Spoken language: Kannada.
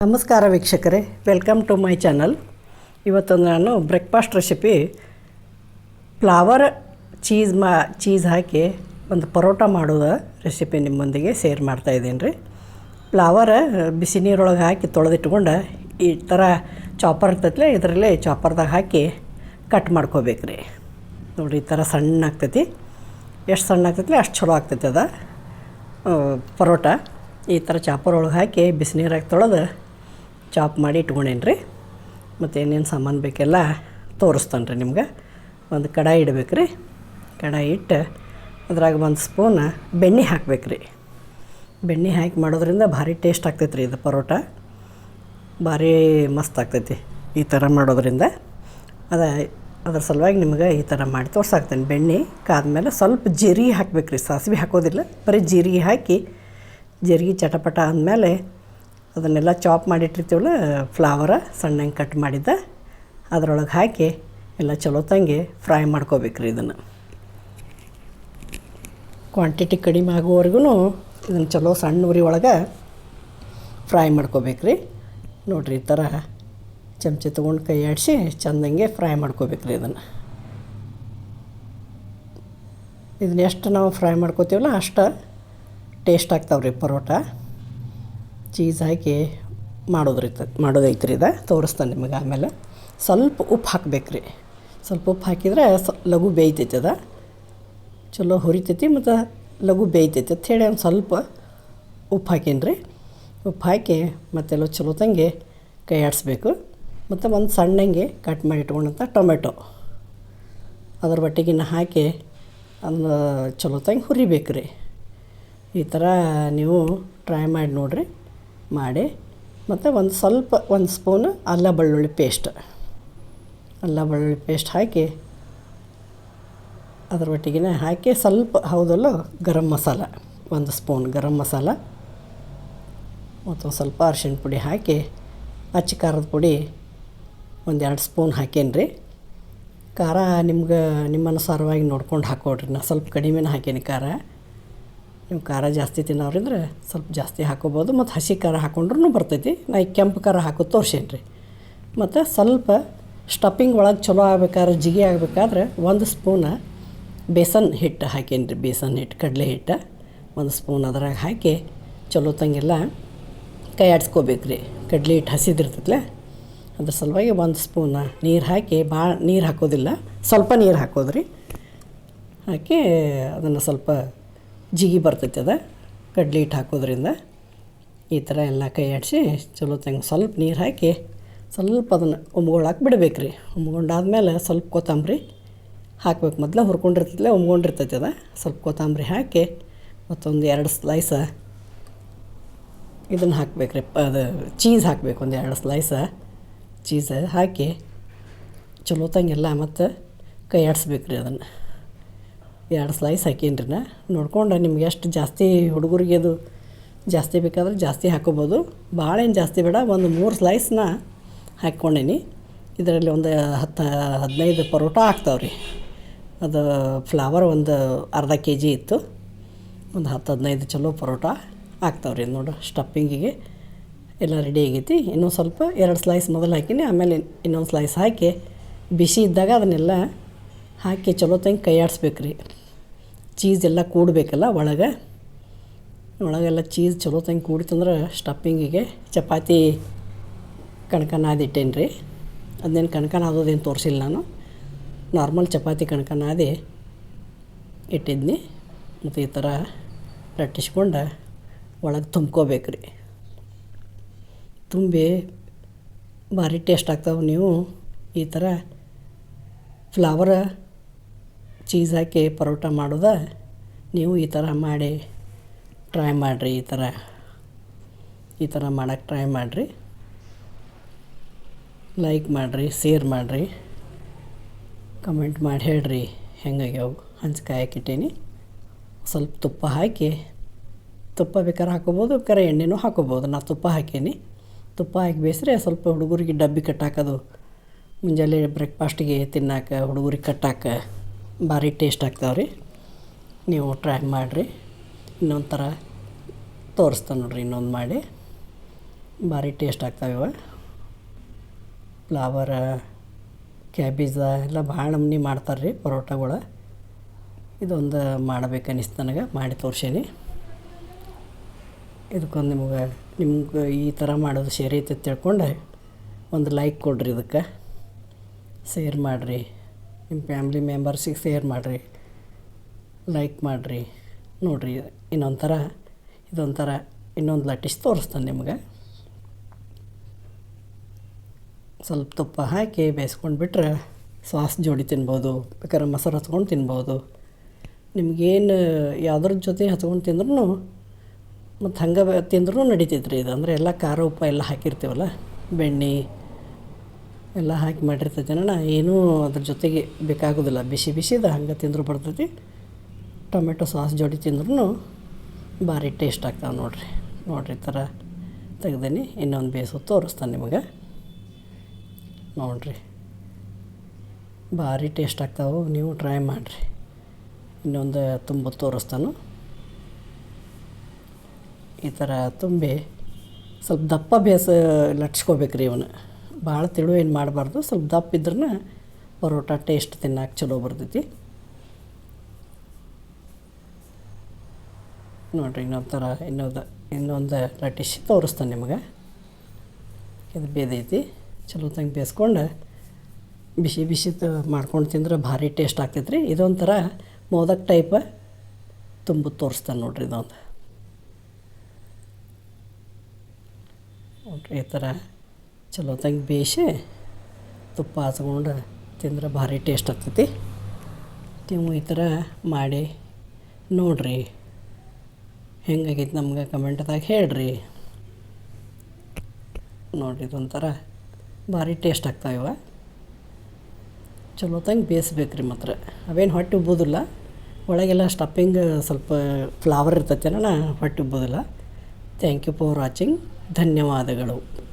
ನಮಸ್ಕಾರ ವೀಕ್ಷಕರೇ ವೆಲ್ಕಮ್ ಟು ಮೈ ಚಾನಲ್ ಇವತ್ತು ನಾನು ಬ್ರೇಕ್ಫಾಸ್ಟ್ ರೆಸಿಪಿ ಫ್ಲವರ್ ಚೀಸ್ ಮಾ ಚೀಸ್ ಹಾಕಿ ಒಂದು ಪರೋಟ ಮಾಡುವ ರೆಸಿಪಿ ನಿಮ್ಮೊಂದಿಗೆ ಶೇರ್ ಮಾಡ್ತಾ ಇದ್ದೀನಿ ರೀ. ಫ್ಲವರ್ ಬಿಸಿ ನೀರೊಳಗೆ ಹಾಕಿ ತೊಳೆದಿಟ್ಕೊಂಡು ಈ ಥರ ಚಾಪರ್ ಇರ್ತೈತಿ ಇದರಲ್ಲಿ ಚಾಪರ್ದಾಗ ಹಾಕಿ ಕಟ್ ಮಾಡ್ಕೋಬೇಕು ರೀ. ನೋಡಿರಿ ಈ ಥರ ಸಣ್ಣ ಆಗ್ತೈತಿ. ಎಷ್ಟು ಸಣ್ಣ ಆಗ್ತೈತಿ ಅಷ್ಟು ಚಲೋ ಆಗ್ತೈತಿ ಅದ ಪರೋಟ. ಈ ಥರ ಚಾಪರ್ ಒಳಗೆ ಹಾಕಿ ಬಿಸಿನೀರಾಗಿ ತೊಳೆದು ಚಾಪ್ ಮಾಡಿ ಇಟ್ಕೊಂಡೇನಿ ರೀ. ಮತ್ತು ಏನೇನು ಸಾಮಾನು ಬೇಕೆಲ್ಲ ತೋರಿಸ್ತಾನೆ ರೀ ನಿಮ್ಗೆ. ಒಂದು ಕಡಾಯಿ ಇಡ್ಬೇಕು ರೀ. ಕಡಾಯಿ ಇಟ್ಟು ಅದ್ರಾಗ ಒಂದು ಸ್ಪೂನ್ ಬೆಣ್ಣೆ ಹಾಕ್ಬೇಕು ರೀ. ಬೆಣ್ಣೆ ಹಾಕಿ ಮಾಡೋದ್ರಿಂದ ಭಾರಿ ಟೇಸ್ಟ್ ಆಗ್ತೈತೆ ರೀ ಇದು ಪರೋಟ. ಭಾರಿ ಮಸ್ತ್ ಆಗ್ತೈತಿ ಈ ಥರ ಮಾಡೋದ್ರಿಂದ. ಅದ ಅದ್ರ ಸಲುವಾಗಿ ನಿಮ್ಗೆ ಈ ಥರ ಮಾಡಿ ತೋರ್ಸಾಕ್ತೇನೆ. ಬೆಣ್ಣೆ ಕಾದ್ಮೇಲೆ ಸ್ವಲ್ಪ ಜೀರಿಗೆ ಹಾಕ್ಬೇಕು ರೀ. ಸಾಸಿವೆ ಹಾಕೋದಿಲ್ಲ. ಬರೀ ಜೀರಿಗೆ ಹಾಕಿ ಜೀರಿಗೆ ಚಟಪಟ ಅಂದಮೇಲೆ ಅದನ್ನೆಲ್ಲ ಚಾಪ್ ಮಾಡಿಟ್ಟಿರ್ತೀವಲ್ಲ ಫ್ಲವರ ಸಣ್ಣಗೆ ಕಟ್ ಮಾಡಿದ್ದ, ಅದರೊಳಗೆ ಹಾಕಿ ಎಲ್ಲ ಚಲೋ ತಂಗಿ ಫ್ರೈ ಮಾಡ್ಕೋಬೇಕು ರೀ ಇದನ್ನು. ಕ್ವಾಂಟಿಟಿ ಕಡಿಮೆ ಆಗುವವರೆಗೂ ಇದನ್ನು ಚಲೋ ಸಣ್ಣ ಉರಿ ಒಳಗೆ ಫ್ರೈ ಮಾಡ್ಕೋಬೇಕು ರೀ ನೋಡಿರಿ ಈ ಥರ ಚಮಚೆ ತೊಗೊಂಡು ಕೈ ಆಡಿಸಿ ಚಂದಂಗೆ ಫ್ರೈ ಮಾಡ್ಕೋಬೇಕು ರೀ ಇದನ್ನು. ಇದನ್ನ ಎಷ್ಟು ನಾವು ಫ್ರೈ ಮಾಡ್ಕೋತೀವಲ್ಲ ಅಷ್ಟು ಟೇಸ್ಟ್ ಆಗ್ತಾವ್ರಿ ಪರೋಟ. ಚೀಸ್ ಹಾಕಿ ಮಾಡೋದ್ರೈತೆ, ಮಾಡೋದೈತ್ರಿ ಇದು. ತೋರಿಸ್ತಾನೆ ನಿಮಗೆ ಆಮೇಲೆ. ಸ್ವಲ್ಪ ಉಪ್ಪು ಹಾಕ್ಬೇಕು ರೀ ಸ್ವಲ್ಪ ಉಪ್ಪು ಹಾಕಿದ್ರೆ ಸ, ಲಘು ಬೇಯ್ತೈತೆ ಅದ. ಚಲೋ ಹುರಿತೈತಿ ಮತ್ತು ಲಘು ಬೇಯ್ತೈತಿ. ಅಂತ ಹೇಳಿ ಒಂದು ಸ್ವಲ್ಪ ಉಪ್ಪು ಹಾಕೀನಿ ರೀ ಉಪ್ಪು ಹಾಕಿ ಮತ್ತೆಲ್ಲ ಚಲೋ ತಂಗೆ ಕೈ ಆಡಿಸ್ಬೇಕು. ಮತ್ತು ಒಂದು ಸಣ್ಣಂಗೆ ಕಟ್ ಮಾಡಿ ಇಟ್ಕೊಂಡಂಥ ಟೊಮೆಟೊ. ಅದ್ರ ಬಟ್ಟೆಗಿನ್ನ ಹಾಕಿ ಅದನ್ನ ಚಲೋ ತಂಗೆ ಹುರಿಬೇಕು ರೀ ಈ ಥರ ನೀವು ಟ್ರೈ ಮಾಡಿ ನೋಡಿರಿ. ಮಾಡಿ, ಮತ್ತು ಒಂದು ಸ್ವಲ್ಪ, ಒಂದು ಸ್ಪೂನು ಅಲ್ಲ ಬೆಳ್ಳುಳ್ಳಿ ಪೇಸ್ಟ್. ಅಲ್ಲ ಬೆಳ್ಳುಳ್ಳಿ ಪೇಸ್ಟ್ ಹಾಕಿ, ಅದ್ರ ಒಟ್ಟಿಗೆ ಹಾಕಿ, ಸ್ವಲ್ಪ, ಹೌದಲ್ಲ, ಗರಂ ಮಸಾಲ, ಒಂದು ಸ್ಪೂನ್ ಗರಂ ಮಸಾಲ ಮತ್ತು ಸ್ವಲ್ಪ ಅರ್ಶಿಣ ಪುಡಿ ಹಾಕಿ, ಅಚ್ಚ ಖಾರದ ಪುಡಿ ಒಂದೆರಡು ಸ್ಪೂನ್ ಹಾಕೇನಿ ರೀ. ಖಾರ ನಿಮ್ಗೆ, ನಿಮ್ಮ ಅನುಸಾರವಾಗಿ ನೋಡ್ಕೊಂಡು ಹಾಕೋಡ್ರಿ, ನಾ ಸ್ವಲ್ಪ ಕಡಿಮೆನೇ ಹಾಕೇನಿ ಖಾರ. ನೀವು ಖಾರ ಜಾಸ್ತಿ ತಿನ್ನೋರಿದ್ರೆ ಸ್ವಲ್ಪ ಜಾಸ್ತಿ ಹಾಕೋಬೋದು. ಮತ್ತು ಹಸಿ ಖಾರ ಹಾಕೊಂಡ್ರೂ ಬರ್ತೈತಿ. ನಾ ಈ ಕೆಂಪು ಖಾರ ಹಾಕೋದು ತೋರ್ಸೇನಿ ರೀ ಮತ್ತು ಸ್ವಲ್ಪ ಸ್ಟಫಿಂಗ್ ಒಳಗೆ ಚಲೋ ಆಗ್ಬೇಕಾದ್ರೆ, ಜಿಗಿ ಆಗಬೇಕಾದ್ರೆ ಒಂದು ಸ್ಪೂನ ಬೇಸನ್ ಹಿಟ್ಟು ಹಾಕೇನಿ ರೀ ಬೇಸನ್ ಹಿಟ್ಟು ಕಡಲೆ ಹಿಟ್ಟು ಒಂದು ಸ್ಪೂನ್ ಅದ್ರಾಗ ಹಾಕಿ ಚಲೋ ತಂಗೆಲ್ಲ ಕೈ ಆಡಿಸ್ಕೋಬೇಕು ರೀ ಕಡಲೆ ಹಿಟ್ಟು ಹಸಿದಿರ್ತೈತ್ಲೆ. ಅದ್ರ ಸಲುವಾಗಿ ಒಂದು ಸ್ಪೂನ ನೀರು ಹಾಕಿ ಭಾಳ ನೀರು ಹಾಕೋದಿಲ್ಲ. ಸ್ವಲ್ಪ ನೀರು ಹಾಕೋದ್ರಿ. ಹಾಕಿ ಅದನ್ನು ಸ್ವಲ್ಪ ಜಿಗಿ ಬರ್ತೈತೆ ಅದ. ಕಡ್ಲಿ ಹಿಟ್ಟು ಹಾಕೋದ್ರಿಂದ ಈ ಥರ ಎಲ್ಲ ಕೈ ಆಡಿಸಿ ಚಲೋ ತಂಗೆ ಸ್ವಲ್ಪ ನೀರು ಹಾಕಿ ಸ್ವಲ್ಪ ಅದನ್ನು ಉಮ್ಗೊಳಕ್ಕೆ ಬಿಡಬೇಕು ರೀ ಉಮ್ಗೊಂಡಾದ್ಮೇಲೆ ಸ್ವಲ್ಪ ಕೊತ್ತಂಬರಿ ಹಾಕ್ಬೇಕು. ಮೊದಲೇ ಹುರ್ಕೊಂಡಿರ್ತೈತಲ್ಲ ಉಮ್ಗೊಂಡಿರ್ತೈತೆ ಅದು. ಸ್ವಲ್ಪ ಕೊತ್ತಂಬರಿ ಹಾಕಿ ಮತ್ತೊಂದು ಎರಡು ಸ್ಲೈಸ ಇದನ್ನು ಹಾಕ್ಬೇಕು ರೀ ಅದು ಚೀಸ್ ಹಾಕಬೇಕು, ಒಂದು ಎರಡು ಸ್ಲೈಸ ಚೀಸ್ ಹಾಕಿ ಚಲೋ ತಂಗೆಲ್ಲ ಮತ್ತು ಕೈ ಆಡಿಸ್ಬೇಕು ರೀ ಅದನ್ನು. ಎರಡು ಸ್ಲೈಸ್ ಹಾಕೀನಿ ನಾ ನೋಡ್ಕೊಂಡು ನಿಮ್ಗೆ ಎಷ್ಟು ಜಾಸ್ತಿ ಹುಡುಗರಿಗೆ ಅದು ಜಾಸ್ತಿ ಬೇಕಾದ್ರೆ ಜಾಸ್ತಿ ಹಾಕೋಬೋದು. ಭಾಳ ಏನು ಜಾಸ್ತಿ ಬೇಡ, ಒಂದು ಮೂರು ಸ್ಲೈಸ್ನ ಹಾಕ್ಕೊಂಡೇನಿ. ಇದರಲ್ಲಿ ಒಂದು ಹತ್ತು ಹದಿನೈದು ಪರೋಟ ಆಗ್ತಾವೆ ರೀ ಅದು ಫ್ಲವರ್ ಒಂದು ಅರ್ಧ ಕೆ ಜಿ ಇತ್ತು. ಒಂದು ಹತ್ತು, ಹದಿನೈದು ಚಲೋ ಪರೋಟ ಆಗ್ತಾವ್ರಿ ನೋಡು ಸ್ಟಫಿಂಗಿಗೆ ಎಲ್ಲ ರೆಡಿ ಆಗೈತಿ. ಇನ್ನೊಂದು ಸ್ವಲ್ಪ ಎರಡು ಸ್ಲೈಸ್ ಮೊದಲು ಹಾಕಿನಿ, ಆಮೇಲೆ ಇನ್ನೊಂದು ಸ್ಲೈಸ್ ಹಾಕಿ ಬಿಸಿ ಇದ್ದಾಗ ಅದನ್ನೆಲ್ಲ ಹಾಕಿ ಚಲೋ ತಂಗಿ ಕೈ ಆಡಿಸ್ಬೇಕು ರೀ ಚೀಸ್ ಎಲ್ಲ ಕೂಡಬೇಕಲ್ಲ ಒಳಗೆ. ಒಳಗೆಲ್ಲ ಚೀಸ್ ಚಲೋ ತಂಗಿ ಕೂಡಿತಂದ್ರೆ ಸ್ಟಫಿಂಗಿಗೆ ಚಪಾತಿ ಕಣ್ಕನ ಆದಿಟ್ಟೇನು ರೀ ಅದನ್ನೇನು ಕಣ್ಕನ ಆದೋದೇನು ತೋರಿಸಿಲ್ಲ ನಾನು. ನಾರ್ಮಲ್ ಚಪಾತಿ ಕಣ್ಕನ ಆದಿ ಇಟ್ಟಿದ್ನಿ. ಮತ್ತು ಈ ಥರ ಲಟ್ಟಿಸ್ಕೊಂಡು ಒಳಗೆ ತುಂಬ್ಕೋಬೇಕು ರೀ ತುಂಬಿ ಭಾರಿ ಟೇಸ್ಟ್ ಆಗ್ತಾವೆ ನೀವು. ಈ ಥರ ಫ್ಲವರ ಚೀಸ್ ಹಾಕಿ ಪರೋಟ ಮಾಡೋದ, ನೀವು ಈ ಥರ ಮಾಡಿ ಟ್ರೈ ಮಾಡಿರಿ ಈ ಥರ ಈ ಥರ ಮಾಡೋಕ್ಕೆ ಟ್ರೈ ಮಾಡಿರಿ. ಲೈಕ್ ಮಾಡಿರಿ ಶೇರ್ ಮಾಡಿರಿ. ಕಮೆಂಟ್ ಮಾಡಿ ಹೇಳ್ರಿ ಹೆಂಗಾಗ್ಯಾವ ಹಂಚ್ಕಾಯಕ್ಕೆ ಹಾಕಿಟ್ಟೀನಿ. ಸ್ವಲ್ಪ ತುಪ್ಪ ಹಾಕಿ, ತುಪ್ಪ ಬೇಕಾದ್ರೆ ಹಾಕೋಬೋದು ಬೇಕಾದ್ರೆ ಎಣ್ಣೆನೂ ಹಾಕೋಬೋದು. ನಾ ತುಪ್ಪ ಹಾಕೀನಿ. ತುಪ್ಪ ಹಾಕಿ ಬೇಯಿಸ್ರೆ ಸ್ವಲ್ಪ ಹುಡುಗರಿಗೆ ಡಬ್ಬಿ ಕಟ್ಟಾಕೋದು ಮುಂಜಾನೆ ಬ್ರೇಕ್ಫಾಸ್ಟಿಗೆ ತಿನ್ನಾಕ, ಹುಡುಗರಿಗೆ ಕಟ್ಟಾಕ. ಭಾರಿ ಟೇಸ್ಟ್ ಆಗ್ತಾವೆ ರೀ ನೀವು ಟ್ರೈ ಮಾಡಿರಿ. ಇನ್ನೊಂದು ಥರ ತೋರಿಸ್ತಾನೆ ನೋಡ್ರಿ, ಇನ್ನೊಂದು ಮಾಡಿ. ಭಾರಿ ಟೇಸ್ಟ್ ಆಗ್ತಾವೆ ಇವ. ಫ್ಲವರ, ಕ್ಯಾಬೇಜ ಎಲ್ಲ ಭಾಳ ನಮ್ನಿ ಮಾಡ್ತಾರೆ ರೀ ಪರೋಟಗಳು. ಇದೊಂದು ಮಾಡ್ಬೇಕು ಅನಿಸ್ತು ನನಗೆ, ಮಾಡಿ ತೋರ್ಸೀನಿ. ಇದಕ್ಕೊಂದು ನಿಮಗೆ, ನಿಮ್ಗೆ ಈ ಥರ ಮಾಡೋದು ಸೇರೈತೆ ತಿಳ್ಕೊಂಡು. ಒಂದು ಲೈಕ್ ಕೊಡ್ರಿ ಇದಕ್ಕೆ. ಶೇರ್ ಮಾಡಿರಿ. ನಿಮ್ಮ ಫ್ಯಾಮ್ಲಿ ಮೆಂಬರ್ಸಿಗೆ ಶೇರ್ ಮಾಡಿರಿ, ಲೈಕ್ ಮಾಡಿರಿ, ನೋಡಿರಿ ಇನ್ನೊಂಥರ, ಇದೊಂಥರ ಇನ್ನೊಂದು ಲಟ್ಟಿಸ್ ತೋರಿಸ್ತಾನೆ ನಿಮ್ಗೆ. ಸ್ವಲ್ಪ ತುಪ್ಪ ಹಾಕಿ ಬೇಯಿಸ್ಕೊಂಡು ಬಿಟ್ರೆ ಸಾಸ್ ಜೋಡಿ ತಿನ್ಬೋದು, ಬೇಕಾದ್ರೆ ಮೊಸರು ಹಚ್ಕೊಂಡು ತಿನ್ಬೋದು. ನಿಮಗೇನು ಯಾವುದ್ರ ಜೊತೆ ಹಚ್ಕೊಂಡು ತಿಂದ್ರೂ ಮತ್ತು ಹಂಗೆ ತಿಂದ್ರೂ ನಡೀತೈತೆ ರೀ ಇದು. ಅಂದರೆ ಎಲ್ಲ ಖಾರ ಉಪ್ಪು ಎಲ್ಲ ಹಾಕಿರ್ತೀವಲ್ಲ, ಬೆಣ್ಣೆ ಎಲ್ಲ ಹಾಕಿ ಮಾಡಿರ್ತೈತೆ ಅಣ್ಣ ಏನೂ ಅದ್ರ ಜೊತೆಗೆ ಬೇಕಾಗೋದಿಲ್ಲ. ಬಿಸಿ ಬಿಸಿದು ಹಂಗೆ ತಿಂದರೂ ಬರ್ತೈತಿ. ಟೊಮೆಟೊ ಸಾಸ್ ಜೋಡಿ ತಿಂದ್ರೂ ಭಾರಿ ಟೇಸ್ಟ್ ಆಗ್ತಾವೆ ನೋಡಿರಿ. ನೋಡಿರಿ ಥರ ತೆಗ್ದೀನಿ. ಇನ್ನೊಂದು ಬೇಸು ತೋರಿಸ್ತಾನೆ ನಿಮಗೆ. ನೋಡಿರಿ. ಭಾರಿ ಟೇಸ್ಟ್ ಆಗ್ತಾವೆ. ನೀವು ಟ್ರೈ ಮಾಡಿರಿ. ಇನ್ನೊಂದು ತುಂಬ ತೋರಿಸ್ತಾನು. ಈ ಥರ ತುಂಬಿ ಸ್ವಲ್ಪ ದಪ್ಪ ಬೇಸ ಲಟ್ಸ್ಕೋಬೇಕು ರೀ ಇವನು ಭಾಳ ತಿಳು ಏನು ಮಾಡಬಾರ್ದು, ಸ್ವಲ್ಪ ದಪ್ಪ ಇದ್ರೂ ಪರೋಟ ಟೇಸ್ಟ್ ತಿನ್ನಕ್ಕೆ ಚಲೋ ಬರ್ತೈತಿ. ನೋಡಿರಿ ಇನ್ನೊಂದು ಥರ ಇನ್ನೊಂದು ಇನ್ನೊಂದು ಲಟ್ಟಿಸಿ ತೋರಿಸ್ತಾನೆ ನಿಮಗೆ. ಇದು ಬೇದೈತಿ ಚಲೋ ತಂಗೆ ಬೇಯಿಸ್ಕೊಂಡು ಬಿಸಿ ಬಿಸಿ ಮಾಡ್ಕೊಂಡು ತಿಂದ್ರೆ ಭಾರಿ ಟೇಸ್ಟ್ ಆಗ್ತೈತೆ ರೀ ಇದೊಂಥರ ಮೋದಕ್ ಟೈಪ ತುಂಬ ತೋರಿಸ್ತಾನೆ ನೋಡ್ರಿ ಇದೊಂದು. ನೋಡ್ರಿ ಈ ಥರ ಚಲೋ ತಂಗೆ ಬೇಯಿಸಿ ತುಪ್ಪ ಹಚ್ಕೊಂಡು ತಿಂದ್ರೆ ಭಾರಿ ಟೇಸ್ಟ್ ಆಗ್ತೈತಿ. ನೀವು ಈ ಥರ ಮಾಡಿ ನೋಡಿರಿ. ಹೆಂಗಾಗೈತೆ ನಮ್ಗೆ ಕಮೆಂಟ್ದಾಗ ಹೇಳ್ರಿ. ನೋಡಿರಿ ಇದೊಂಥರ ಭಾರಿ ಟೇಸ್ಟ್ ಆಗ್ತಾವ ಚಲೋ ತಂಗೆ ಬೇಯಿಸ್ಬೇಕು ರೀ ಮಾತ್ರ. ಅವೇನು ಹೊಟ್ಟೆ ಉಬ್ಬೋದಿಲ್ಲ. ಒಳಗೆಲ್ಲ ಸ್ಟಫಿಂಗ್ ಸ್ವಲ್ಪ ಫ್ಲವರ್ ಇರ್ತೈತೆ ಹೊಟ್ಟೆ ಉಬ್ಬೋದಿಲ್ಲ. ಥ್ಯಾಂಕ್ ಯು ಫಾರ್ ವಾಚಿಂಗ್ ಧನ್ಯವಾದಗಳು.